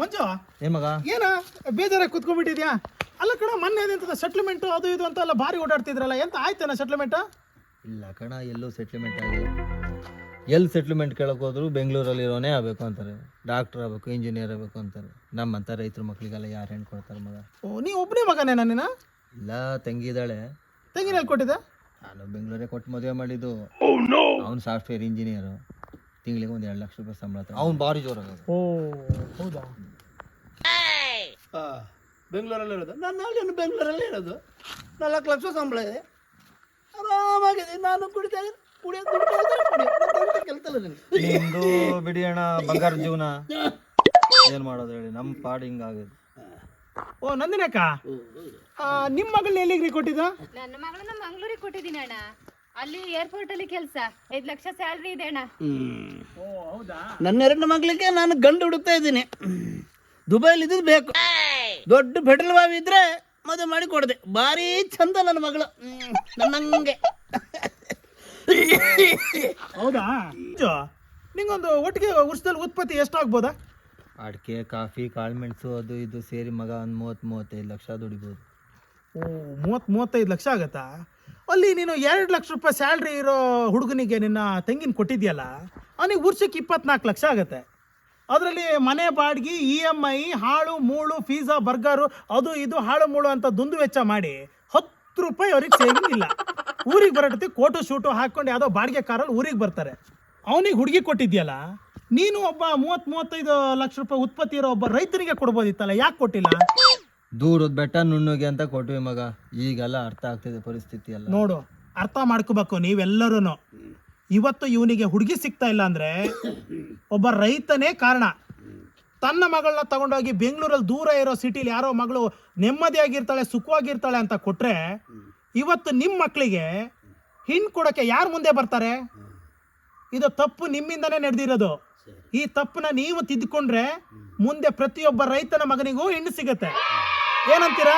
ಮಂಜು ಏ ಮಗ? ಏನ ಬೇಜಾರಾಗಿ ಕುತ್ಕೊಂಡ್ಬಿಟ್ಟಿದ್ಯಾ? ಅಲ್ಲ ಕಣ ಮೊನ್ನೆ ಅದಂತ ಸೆಟ್ಲ್ಮೆಂಟ್ ಅದು ಇದು ಅಂತ ಎಲ್ಲ ಭಾರಿ ಓಡಾಡ್ತಿದ್ರಲ್ಲ ಎಂತ ಆಯ್ತೇನ ಸೆಟ್ಲ್ಮೆಂಟ್ ಇಲ್ಲ ಕಣ ಎಲ್ಲೂ ಸೆಟ್ಲ್ಮೆಂಟ್ ಆಗಿ ಎಲ್ಲಿ ಸೆಟ್ಲ್ಮೆಂಟ್ ಕೇಳಕ್ ಹೋದ್ರು ಬೆಂಗಳೂರಲ್ಲಿರೋನೇ ಆಗಬೇಕು ಅಂತಾರೆ. ಡಾಕ್ಟರ್ ಆಗಬೇಕು ಇಂಜಿನಿಯರ್ ಆಗಬೇಕು ಅಂತಾರೆ. ನಮ್ಮಂಥ ರೈತರ ಮಕ್ಕಳಿಗೆಲ್ಲ ಯಾರು ಹೆಣ್ಣು ಕೊಡ್ತಾರೆ ಮಗ? ಓ ನೀ ಒಬ್ಬನೇ ಮಗನೇ ನಿನ್ನ? ಇಲ್ಲ ತಂಗಿ ಇದ್ದಾಳೆ. ತೆಂಗಿನಲ್ಲಿ ಕೊಟ್ಟಿದ್ದೆ? ನಾನು ಬೆಂಗಳೂರೇ ಕೊಟ್ಟು ಮದುವೆ ಮಾಡಿದ್ದು. ಅವ್ನು ಸಾಫ್ಟ್ವೇರ್ ಇಂಜಿನಿಯರು ತಿಂಗಳಿಗೆ ಒಂದು ಎರಡು ಲಕ್ಷ ರೂಪಾಯಿ ಸಂಬಳ ಅವ್ನು ಭಾರಿ ಜೋರಾಗೋದು ಓ ಹೌದಾ? ಬೆಂಗಳೂರಲ್ಲಿ ಇರೋದು. ನಾನು ಅಲ್ಲಿ ಬೆಂಗಳೂರಲ್ಲಿ ಇರೋದು. ನಾಲ್ಕು ಲಕ್ಷ ಸಂಬಳ ಇದೆ. ಆರಾಮಾಗಿದೆ ನಾನು ಕುಡಿತಾ ಇದ್ದೀನಿ. ಕುಡಿಯೋದು ಕುಡಿತಾ ಕುಡಿಯೋದು ಕೆಲಸ ಇಲ್ಲ ನನಗೆ ಬಿಡಿ ಅಣ್ಣ ಬಂಗಾರ ಜೀವನ. ಏನು ಮಾಡೋದು ಹೇಳಿ ನಮ್ಮ ಪಾಡ್ ಹಿಂಗಾಗಿದೆ ಓ ನಂದಿನಕ್ಕ ನಿಮ್ಮ ಮಗಳನ್ನ ಎಲ್ಲಿಗ್ರಿ ಕೊಟ್ಟಿದ್ದ? ನನ್ನ ಮಗಳನ್ನ ಮಂಗ್ಳೂರಿಗೆ ಕೊಟ್ಟಿದ್ದೀನಿ ಅಣ್ಣ. ಅಲ್ಲಿ ಏರ್ಪೋರ್ಟ್ ಅಲ್ಲಿ ಕೆಲಸ. ಐದ್ ಲಕ್ಷ ಸ್ಯಾಲ್ರಿ ಇದೆ ಅಣ್ಣ. ಓ ಹೌದಾ? ನನ್ನ ಎರಡು ಮಗಳಿಗೆ ನಾನು ಗಂಡು ಹುಡುಕ್ತಾ ಇದ್ದೀನಿ. ದುಬೈಲಿ ಇದ್ದು ಬೇಕು. ದೊಡ್ಡ ಪೆಟ್ರೋಲ್ ಬಾವಿ ಇದ್ರೆ ಮದುವೆ ಮಾಡಿ ಕೊಡದೆ. ಭಾರಿ ಚಂದ ನನ್ನ ಮಗಳು. ನನ್ನಂಗೆ ಹೌದಾ? ನಿಂಗೊಂದು ಒಟ್ಟಿಗೆ ವರ್ಷದಲ್ಲಿ ಉತ್ಪತ್ತಿ ಎಷ್ಟಾಗ್ಬೋದಾ? ಅಡಿಕೆ ಕಾಫಿ ಕಾಳುಮೆಣಸು ಅದು ಇದು ಸೇರಿ ಮಗ ಒಂದು ಮೂವತ್ತು ಮೂವತ್ತೈದು ಲಕ್ಷ ದುಡಿಬೋದು. ಓ ಮೂವತ್ತು ಮೂವತ್ತೈದು ಲಕ್ಷ ಆಗತ್ತಾ? ಅಲ್ಲಿ ನೀನು ಎರಡು ಲಕ್ಷ ರೂಪಾಯಿ ಸ್ಯಾಲ್ರಿ ಇರೋ ಹುಡುಗನಿಗೆ ನಿನ್ನ ತೆಂಗಿನ ಕೊಟ್ಟಿದ್ಯಲ್ಲ? ಅವನಿಗೆ ವರ್ಷಕ್ಕೆ ಇಪ್ಪತ್ನಾಲ್ಕು ಲಕ್ಷ ಆಗುತ್ತೆ. ಅದರಲ್ಲಿ ಮನೆ ಬಾಡಿಗೆ ಇ ಎಂ ಐ ಹಾಳು, ಮೂಳು, ಫೀಸಾ, ಬರ್ಗರು, ಅದು ಇದು, ಹಾಳು, ಮೂಳು ಅಂತ ದುಂದು ವೆಚ್ಚ ಮಾಡಿ ಹತ್ತು ರೂಪಾಯಿ ಅವ್ರಿಗೆ ಸೇವಿಂಗ್ ಇಲ್ಲ. ಊರಿಗೆ ಬರಟತಿ ಕೋಟು ಶೂಟು ಹಾಕ್ಕೊಂಡು ಯಾವುದೋ ಬಾಡಿಗೆ ಕಾರಲ್ಲಿ ಊರಿಗೆ ಬರ್ತಾರೆ. ಅವನಿಗೆ ಹುಡುಗಿ ಕೊಟ್ಟಿದ್ಯಲ್ಲ, ನೀನು ಒಬ್ಬ ಮೂವತ್ತು ಮೂವತ್ತೈದು ಲಕ್ಷ ರೂಪಾಯಿ ಉತ್ಪತ್ತಿ ಇರೋ ಒಬ್ಬ ರೈತನಿಗೆ ಕೊಡ್ಬೋದಿತ್ತಲ್ಲ? ಯಾಕೆ ಕೊಟ್ಟಿಲ್ಲ? ದೂರದ ಬೆಟ್ಟ ನುಣ್ಣುಗೆ ಅಂತ ಕೊಟ್ವಿ ಮಗ. ಈಗೆಲ್ಲ ಅರ್ಥ ಆಗ್ತಿದೆ ಪರಿಸ್ಥಿತಿ ಎಲ್ಲ ನೋಡು, ಅರ್ಥ ಮಾಡ್ಕೋಬೇಕು ನೀವೆಲ್ಲರೂ ಇವತ್ತು ಇವನಿಗೆ ಹುಡುಗಿ ಸಿಗ್ತಾ ಇಲ್ಲ ಅಂದ್ರೆ ಒಬ್ಬ ರೈತನೇ ಕಾರಣ. ತನ್ನ ಮಗಳನ್ನ ತಗೊಂಡೋಗಿ ಬೆಂಗಳೂರಲ್ಲಿ ದೂರ ಇರೋ ಸಿಟಿಲಿ ಯಾರೋ ಮಗಳು ನೆಮ್ಮದಿಯಾಗಿರ್ತಾಳೆ, ಸುಖವಾಗಿರ್ತಾಳೆ ಅಂತ ಕೊಟ್ರೆ ಇವತ್ತು ನಿಮ್ಮ ಮಕ್ಕಳಿಗೆ ಹಿಂಡ್ ಕೊಡೋಕ್ಕೆ ಯಾರು ಮುಂದೆ ಬರ್ತಾರೆ? ಇದು ತಪ್ಪು ನಿಮ್ಮಿಂದನೇ ನಡೆದಿರೋದು. ಈ ತಪ್ಪನ್ನ ನೀವು ತಿದ್ದುಕೊಂಡ್ರೆ ಮುಂದೆ ಪ್ರತಿಯೊಬ್ಬ ರೈತನ ಮಗನಿಗೂ ಹೆಣ್ಣು ಸಿಗತ್ತೆ. ಏನಂತೀರಾ.